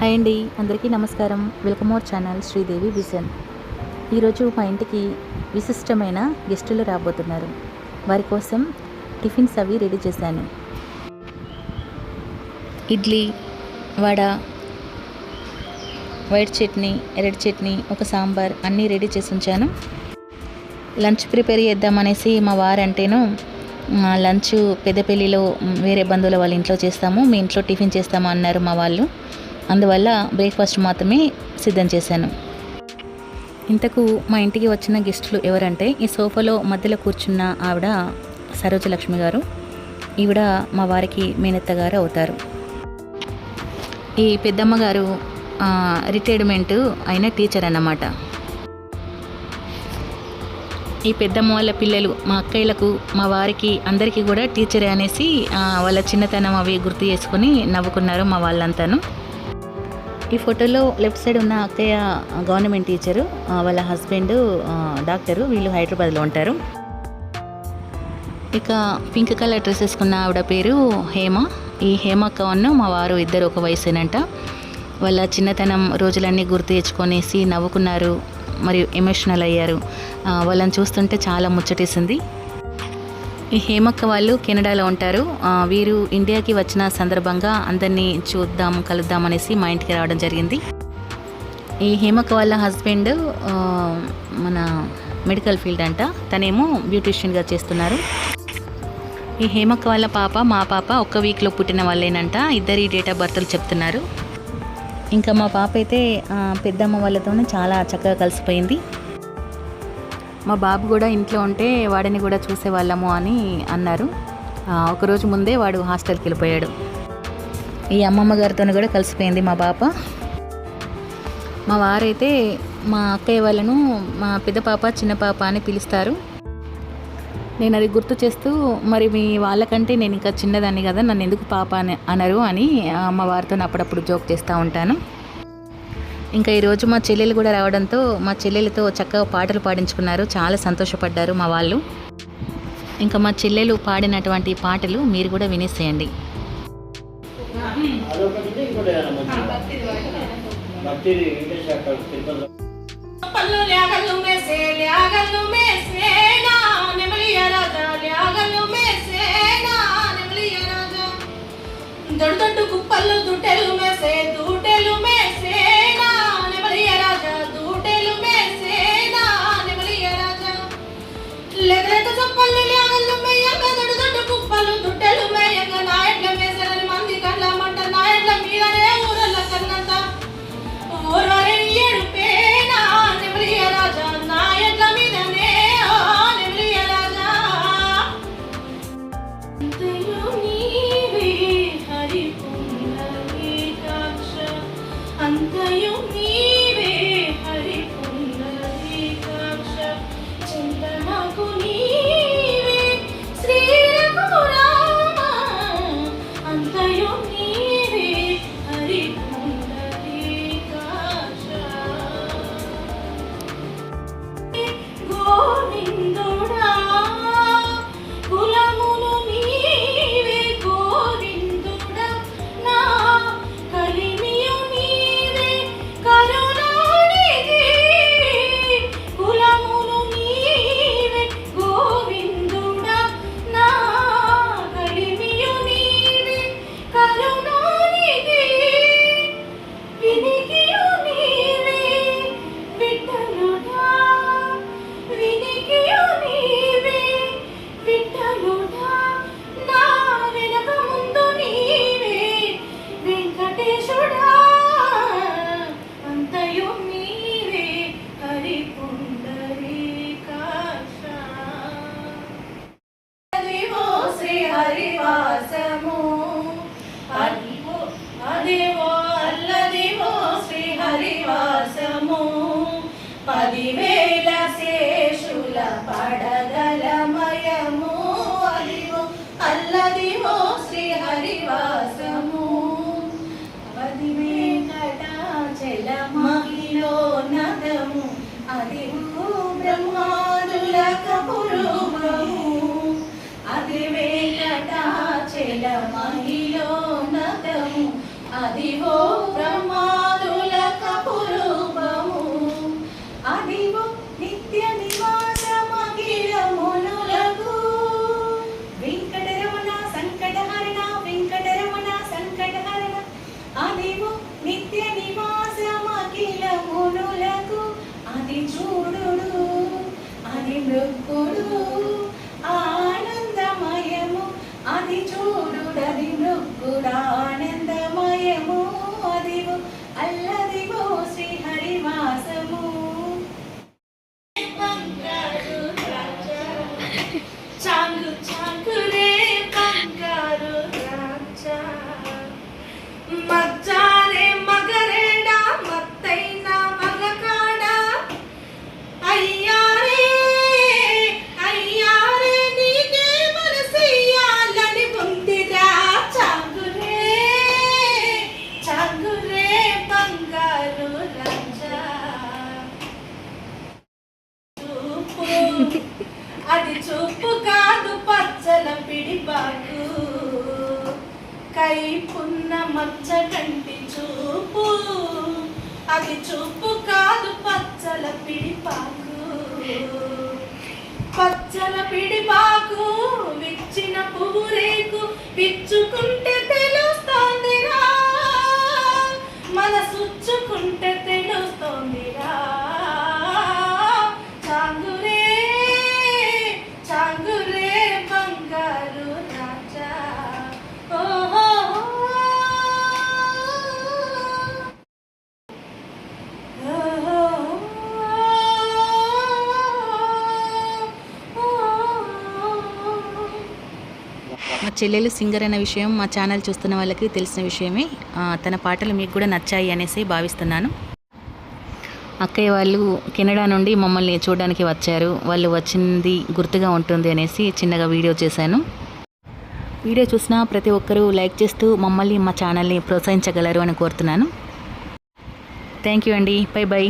Hi అండి అందరికీ నమస్కారం. Welcome our channel Sridevi vision. ఈరోజు మా ఇంటికి విశిష్టమైన గెస్టులు రాబోతున్నారు. వారి కోసం టిఫిన్స్ అవి రెడీ చేశాను. ఇడ్లీ వడ వైట్ చట్నీ రెడ్ చట్నీ ఒక సాంబార్ అన్నీ రెడీ చేసి ఉంచాను. లంచ్ ప్రిపేర్ చేద్దామనేసి మా వారంటేను "మా లంచ్ పెద్దపల్లిలో వేరే బంధువుల వాళ్ళ ఇంట్లో చేస్తాము మీ ఇంట్లో టిఫిన్ చేస్తాము అన్నారు మా వాళ్ళు. అందువల్ల బ్రేక్ఫాస్ట్ మాత్రమే సిద్ధం చేశాను. ఇంతకు మా ఇంటికి వచ్చిన గెస్టులు ఎవరంటే ఈ సోఫాలో మధ్యలో కూర్చున్న ఆవిడ సరోజలక్ష్మి గారు. ఈవిడ మా వారికి మేనత్తగారు అవుతారు. ఈ పెద్దమ్మ గారు రిటైర్మెంట్ అయిన టీచర్ అన్నమాట. ఈ పెద్దమ్మ వాళ్ళ పిల్లలు మా అక్కయ్యలకు మా వారికి అందరికీ కూడా టీచరే అనేసి వాళ్ళ చిన్నతనం అవి గుర్తు చేసుకొని నవ్వుకున్నారు మా వాళ్ళంతాను. ఈ ఫోటోలో లెఫ్ట్ సైడ్ ఉన్న అక్కయ్య గవర్నమెంట్ టీచరు వాళ్ళ హస్బెండ్ డాక్టరు వీళ్ళు హైదరాబాద్లో ఉంటారు. ఇక పింక్ కలర్ డ్రెస్ వేసుకున్న ఆవిడ పేరు హేమ. ఈ హేమ అక్క మా వారు ఇద్దరు ఒక వయసేనంట. వాళ్ళ చిన్నతనం రోజులన్నీ గుర్తు తెచ్చుకొనేసి నవ్వుకున్నారు మరియు ఎమోషనల్ అయ్యారు. వాళ్ళని చూస్తుంటే చాలా ముచ్చటేసింది. ఈ హేమక్క వాళ్ళు కెనడాలో ఉంటారు. వీరు ఇండియాకి వచ్చిన సందర్భంగా అందరినీ చూద్దాం కలుద్దాం అనేసి మా ఇంటికి రావడం జరిగింది. ఈ హేమక్క వాళ్ళ హస్బెండ్ మన మెడికల్ ఫీల్డ్ అంట. తనేమో బ్యూటిషియన్గా చేస్తున్నారు. ఈ హేమక్క వాళ్ళ పాప మా పాప ఒక్క వీక్లో పుట్టిన వాళ్ళేనంట. ఇద్దరి డేట్ ఆఫ్ బర్త్లు చెప్తున్నారు. ఇంకా మా పాప అయితే పెద్దమ్మ వాళ్ళతోనే చాలా చక్కగా కలిసిపోయింది. మా బాబు కూడా ఇంట్లో ఉంటే వాడిని కూడా చూసేవాళ్ళము అని అన్నారు. ఒకరోజు ముందే వాడు హాస్టల్కి వెళ్ళిపోయాడు. ఈ అమ్మమ్మ గారితో కూడా కలిసిపోయింది మా పాప. మా వారైతే మా అక్కయ్య వాళ్ళను మా పెద్ద పాప చిన్న పాప అని పిలుస్తారు. నేను అది గుర్తు చేస్తూ మరి మీ వాళ్ళకంటే నేను ఇంకా చిన్నదాన్ని కదా నన్ను ఎందుకు పాప అని అనరు అని అమ్మవారితో మా వారితో అప్పుడప్పుడు జోక్ చేస్తూ ఉంటాను. ఇంకా ఈరోజు మా చెల్లెలు కూడా రావడంతో మా చెల్లెలతో చక్కగా పాటలు పాడించుకున్నారు. చాలా సంతోషపడ్డారు మా వాళ్ళు. ఇంకా మా చెల్లెలు పాడినటువంటి పాటలు మీరు కూడా వినేసేయండి. దొడ్డు కుప్పల్లో పదివేల శేషుల పడగలమయము అదివో అల్లదివో శ్రీ హరివాసము పదివేకటాచల నదము అదివో బ్రహ్మాదుల కపురూపము అది వెంకటాచల మహిలో నదము అదివో నిత్య నివాసమఖిలమునులకు అది చూడు అది మృక్కుడు. ఆనందమయము అది చూడు అది మృక్కుడు. ఆనంద కైపున్న మచ్చ కంటి చూపు. అది చూపు కాదు పచ్చల పిడిపాకు. పచ్చల పిడిపాకు మా చెల్లెలు సింగర్ అనే విషయం మా ఛానల్ చూస్తున్న వాళ్ళకి తెలిసిన విషయమే. తన పాటలు మీకు కూడా నచ్చాయి అనేసి భావిస్తున్నాను. అక్కయ్య వాళ్ళు కెనడా నుండి మమ్మల్ని చూడడానికి వచ్చారు. వాళ్ళు వచ్చింది గుర్తుగా ఉంటుంది అనేసి చిన్నగా వీడియో చేశాను. వీడియో చూసిన ప్రతి ఒక్కరూ లైక్ చేస్తూ మమ్మల్ని మా ఛానల్ని ప్రోత్సహించగలరు అని కోరుతున్నాను. థ్యాంక్ యూ అండి. Bye bye.